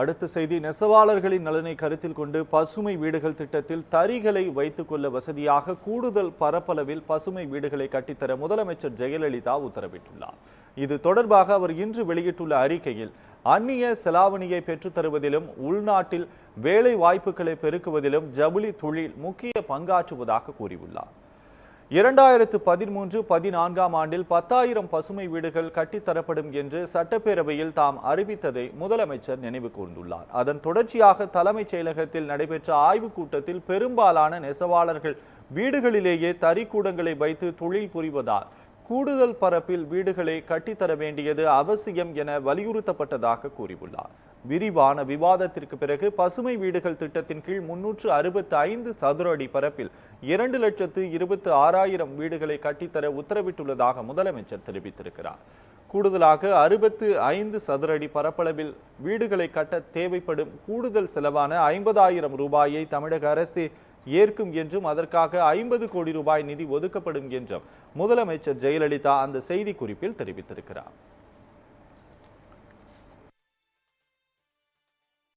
அடுத்த செய்தி நெசவாளர்களின் நலனை கருத்தில் கொண்டு பசுமை வீடுகள் திட்டத்தில் தறிகளை வைத்துக் கொள்ள வசதியாக கூடுதல் பரப்பளவில் பசுமை வீடுகளை கட்டித்தர முதலமைச்சர் ஜெயலலிதா உத்தரவிட்டுள்ளார். இது தொடர்பாக அவர் இன்று வெளியிட்டுள்ள அறிக்கையில் அந்நிய செலாவணியை பெற்றுத்தருவதிலும் உள்நாட்டில் வேலை வாய்ப்புகளை பெருக்குவதிலும் ஜவுளி தொழில் முக்கிய பங்காற்றுவதாக கூறியுள்ளார். இரண்டாயிரத்து பதிமூன்று பதினான்காம் ஆண்டில் பத்தாயிரம் பசுமை வீடுகள் கட்டித்தரப்படும் என்று சட்டப்பேரவையில் தாம் அறிவித்ததை முதலமைச்சர் நினைவு கூர்ந்துள்ளார். அதன் தொடர்ச்சியாக தலைமைச் செயலகத்தில் நடைபெற்ற ஆய்வுக் கூட்டத்தில் பெரும்பாலான நெசவாளர்கள் வீடுகளிலேயே தறிக்கூடங்களை வைத்து தொழில் புரிவதால் கூடுதல் பரப்பில் வீடுகளை கட்டித்தர வேண்டியது அவசியம் என வலியுறுத்தப்பட்டதாக கூறியுள்ளார். விரிவான விவாதத்திற்கு பிறகு பசுமை வீடுகள் திட்டத்தின் கீழ் முன்னூற்று அறுபத்தி ஐந்து சதுர அடி பரப்பில் இரண்டு லட்சத்து இருபத்தி ஆறாயிரம் வீடுகளை கட்டித்தர உத்தரவிட்டுள்ளதாக முதலமைச்சர் தெரிவித்திருக்கிறார். கூடுதலாக அறுபத்து ஐந்து சதுர அடி பரப்பளவில் வீடுகளை கட்ட தேவைப்படும் கூடுதல் செலவான ஐம்பதாயிரம் ரூபாயை தமிழக அரசு ஏற்கும் என்றும் அதற்காக ஐம்பது கோடி ரூபாய் நிதி ஒதுக்கப்படும் என்றும் முதலமைச்சர் ஜெயலலிதா அந்த செய்தி குறிப்பில் தெரிவித்திருக்கிறார்.